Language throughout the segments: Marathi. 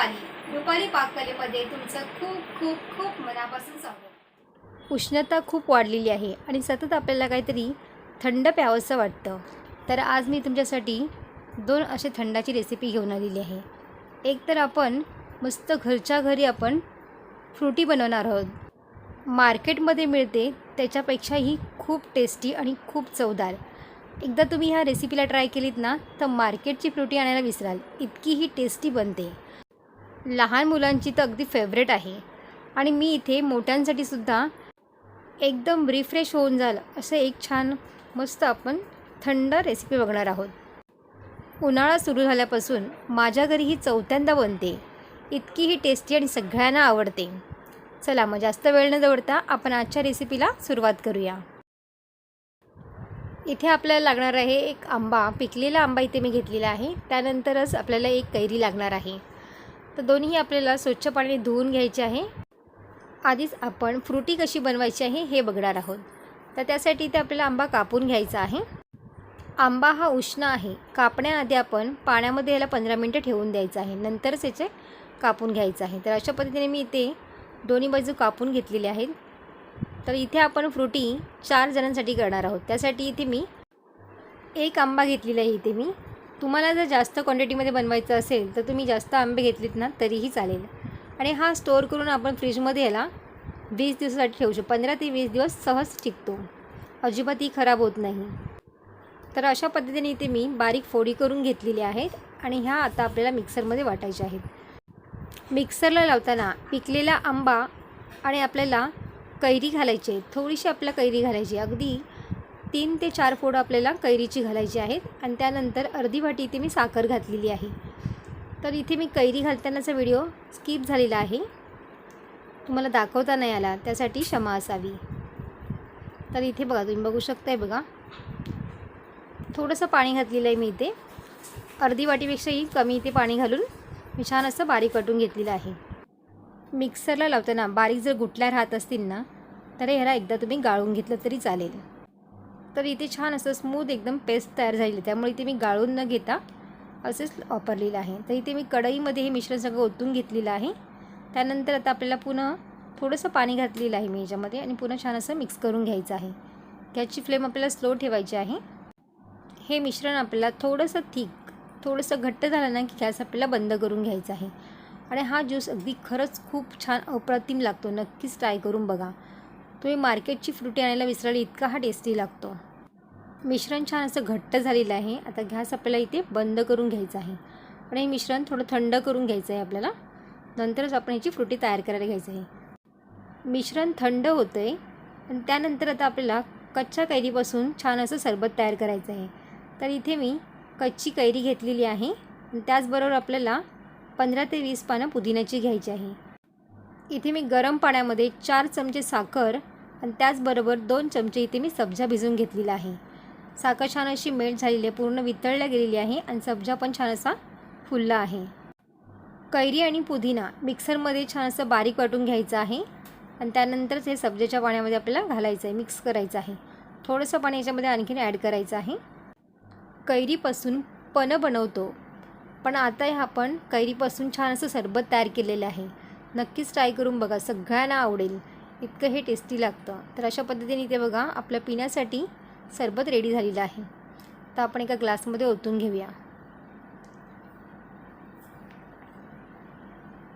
रुपाली. रुपाली पाककलेमध्ये तुमचं खूप खूप खूप मनापासून स्वागत. उष्णता खूप वाढलेली आहे आणि सतत आपल्याला काहीतरी थंड प्यावंसं वाटतं. तर आज मी तुमच्यासाठी दोन असे थंडाची रेसिपी घेऊन आलेली आहे. एक तर आपण मस्त घरच्या घरी आपण फ्रुटी बनवणार आहोत. मार्केटमध्ये मिळते त्याच्यापेक्षाही खूप टेस्टी आणि खूप चवदार. एकदा तुम्ही ह्या रेसिपीला ट्राय केलीत ना तर मार्केटची फ्रुटी आणायला विसराल. इतकी ही टेस्टी बनते. लहान मुलांची तर अगदी फेवरेट आहे. आणि मी इथे मोठ्यांसाठी सुद्धा एकदम रिफ्रेश होऊन जाल असं एक छान मस्त आपण थंड रेसिपी बघणार आहोत. उन्हाळा सुरू झाल्यापासून माझ्या घरी ही चौथ्यांदा बनते. इतकी ही टेस्टी आणि सगळ्यांना आवडते. चला मग जास्त वेळ न दवडता आपण आजच्या रेसिपीला सुरुवात करूया. इथे आपल्याला लागणार आहे एक आंबा. पिकलेला आंबा इथे मी घेतलेला आहे. त्यानंतरच आपल्याला एक कैरी लागणार आहे. तर दोन्ही आपल्याला स्वच्छ पाण्याने धुवून घ्यायचे आहे. आधीच आपण फ्रुटी कशी बनवायची आहे हे बघणार आहोत. तर त्यासाठी इथे आपल्याला आंबा कापून घ्यायचा आहे. आंबा हा उष्ण आहे. कापण्याआधी आपण पाण्यामध्ये याला पंधरा मिनटं ठेवून द्यायचं आहे. नंतरच याचे कापून घ्यायचं आहे. तर अशा पद्धतीने मी इथे दोन्ही बाजू कापून घेतलेले आहेत. तर इथे आपण फ्रुटी चार जणांसाठी करणार आहोत. त्यासाठी इथे मी एक आंबा घेतलेला आहे इथे मी. तुम्हाला जर जास्त क्वांटिटीमध्ये बनवायचं असेल तर तुम्ही जास्त आंबे घेतलेत ना तरीही चालेल. आणि हा स्टोअर करून आपण फ्रीजमध्ये याला वीस दिवसासाठी ठेवू शकतो. पंधरा ते वीस दिवस सहज टिकतो. अजिबातही खराब होत नाही. तर अशा पद्धतीने इथे मी बारीक फोडी करून घेतलेली आहेत आणि ह्या आता आपल्याला मिक्सरमध्ये वाटायच्या आहेत. मिक्सरला लावताना पिकलेला आंबा आणि आपल्याला कैरी घालायची आहे थोडीशी आपल्याला कैरी घालायची अगदी तीन ते चार फोडं आपल्याला कैरीची घालायची आहेत आणि त्यानंतर अर्धी वाटी इथे मी साखर घातलेली आहे. तर इथे मी कैरी घालतानाचा व्हिडिओ स्किप झालेला आहे. तुम्हाला दाखवता नाही आला त्यासाठी क्षमा असावी. तर इथे बघा तुम्ही बघू शकताय बघा. थोडंसं पाणी घातलेलं आहे मी इथे. अर्धी वाटीपेक्षाही कमी इथे पाणी घालून मी छान असं बारीक कटून घेतलेलं आहे. मिक्सरला लावताना बारीक जर गुटल्या राहत असतील ना तर ह्याला एकदा तुम्ही गाळून घेतलं तरी चालेल. तर इथे छान असं स्मूथ एकदम पेस्ट तयार झालेली त्यामुळे इथे मी गाळून न घेता असेच वापरलेलं आहे. तर इथे मी कढईमध्ये हे मिश्रण सगळं ओतून घेतलेलं आहे. त्यानंतर आता आपल्याला पुन्हा थोडंसं पाणी घातलेलं आहे मी ह्याच्यामध्ये आणि पुन्हा छान असं मिक्स करून घ्यायचं आहे. गॅसची फ्लेम आपल्याला स्लो ठेवायची आहे. हे मिश्रण आपल्याला थोडंसं थिक थोडंसं घट्ट झालं ना की गॅस आपल्याला बंद करून घ्यायचा आहे. आणि हा ज्यूस अगदी खरंच खूप छान अप्रतिम लागतो. नक्कीच ट्राय करून बघा. तुम्ही मार्केटची फ्रुटी आणायला विसरली इतका हा टेस्टी लागतो. मिश्रण छान असं घट्ट झालेलं आहे. आता गॅस आपल्याला इथे बंद करून घ्यायचं आहे. आणि हे मिश्रण थोडं थंड करून घ्यायचं आहे आपल्याला. नंतरच आपण ह्याची फ्रुटी तयार करायला घ्यायचं आहे. मिश्रण थंड होतं आहे आणि त्यानंतर आता आपल्याला कच्च्या कैरीपासून छान असं सरबत तयार करायचं आहे. तर इथे मी कच्ची कैरी घेतलेली आहे. त्याचबरोबर आपल्याला पंधरा ते वीस पानं पुदिन्याची घ्यायची आहे. इथे मी गरम पाण्यामध्ये चार चमचे साखर आणि त्याचबरोबर दोन चमचे इथे मी सब्जा भिजवून घेतलेला आहे. साखर छान अशी मेल्ट झालेली आहे पूर्ण वितळल्या गेलेली आहे आणि सब्जा पण छान असा फुलला आहे. कैरी आणि पुदिना मिक्सरमध्ये छान असं बारीक वाटून घ्यायचं आहे आणि त्यानंतरच हे सब्जाच्या पाण्यामध्ये आपल्याला घालायचं आहे मिक्स करायचं आहे. थोडंसं पाणी याच्यामध्ये आणखीन ॲड करायचं आहे. कैरीपासून पनं बनवतो. पण आता हे आपण कैरीपासून छान असं सरबत तयार केलेलं आहे. नक्कीच ट्राय करून बघा सगळ्यांना आवडेल. इतकं हे टेस्टी लागतं. तर अशा पद्धतीने इथे बघा आपल्या पिण्यासाठी सरबत रेडी झालेलं आहे. तर आपण एका ग्लासमध्ये ओतून घेऊया.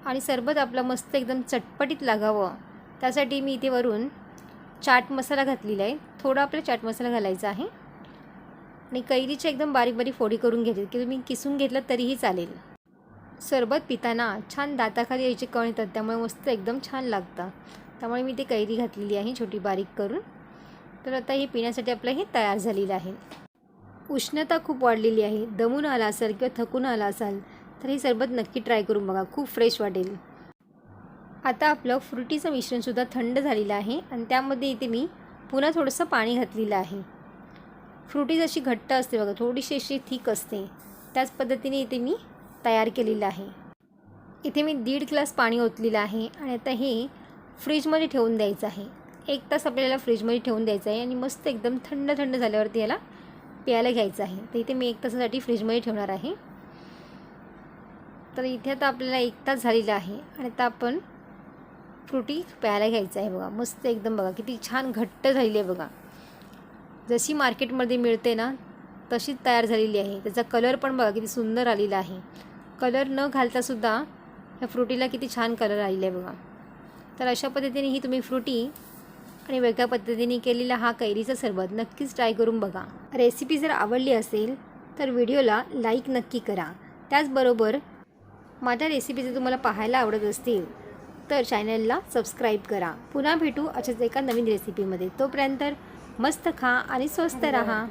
आणि सरबत आपलं मस्त एकदम चटपटीत लागावं. त्यासाठी मी इथे वरून चाट मसाला घातलेला आहे. थोडा आपला चाट मसाला घालायचा आहे. आणि कैरीची एकदम बारीक बारीक फोडी करून घेतली. की तुम्ही किसून घेतलं तरीही चालेल. सरबत पिताना छान दाताखाली यायचे कण येतात त्यामुळे मस्त एकदम छान लागतं त्यामुळे मी ते कैरी घातलेली आहे छोटी बारीक करून. तर आता हे पिण्यासाठी आपलं हे तयार झालेलं आहे. उष्णता खूप वाढलेली आहे. दमून आला असाल किंवा थकून आला असाल तर हे सरबत नक्की ट्राय करून बघा. खूप फ्रेश वाटेल. आता आपलं फ्रुटीचं मिश्रणसुद्धा थंड झालेलं आहे आणि त्यामध्ये इथे मी पुन्हा थोडंसं पाणी घातलेलं आहे. फ्रुटी जशी घट्ट असते बघा थोडीशी अशी थिक असते. त्याच पद्धतीने इथे मी तयार केलेलं आहे. इथे मी दीड ग्लास पाणी ओतलेलं आहे आणि आता हे फ्रीजमध्ये ठेवून द्यायचं आहे. एक तास आपल्याला फ्रीजमध्ये ठेवून द्यायचं आहे आणि मस्त एकदम थंड थंड झाल्यावरती याला प्यायला घ्यायचं आहे. तर इथे मी एक तासासाठी फ्रीजमध्ये ठेवणार आहे. तर इथे आता आपल्याला एक तास झालेला आहे आणि आता आपण फ्रुटी प्यायला घ्यायचं आहे बघा. मस्त एकदम बघा. किती छान घट्ट झालेली आहे बघा. जशी मार्केटमध्ये मिळते ना तशीच तयार झालेली आहे. त्याचा कलर पण बघा किती सुंदर आलेला आहे. कलर न घालतासुद्धा ह्या फ्रुटीला किती छान कलर आलेला आहे बघा. तर अशा पद्धतीने ही तुम्ही फ्रुटी आणि वेगळ्या पद्धतीने केलेला हा कैरीचा सरबत नक्कीच ट्राय करून बघा. रेसिपी जर आवडली असेल तर व्हिडिओला लाईक नक्की करा. त्याचबरोबर माझ्या रेसिपी जर तुम्हाला पाहायला आवडत असतील तर चॅनलला सबस्क्राईब करा. पुन्हा भेटू अशाच एका नवीन रेसिपीमध्ये तोपर्यंत मस्त खा आणि स्वस्त राहा.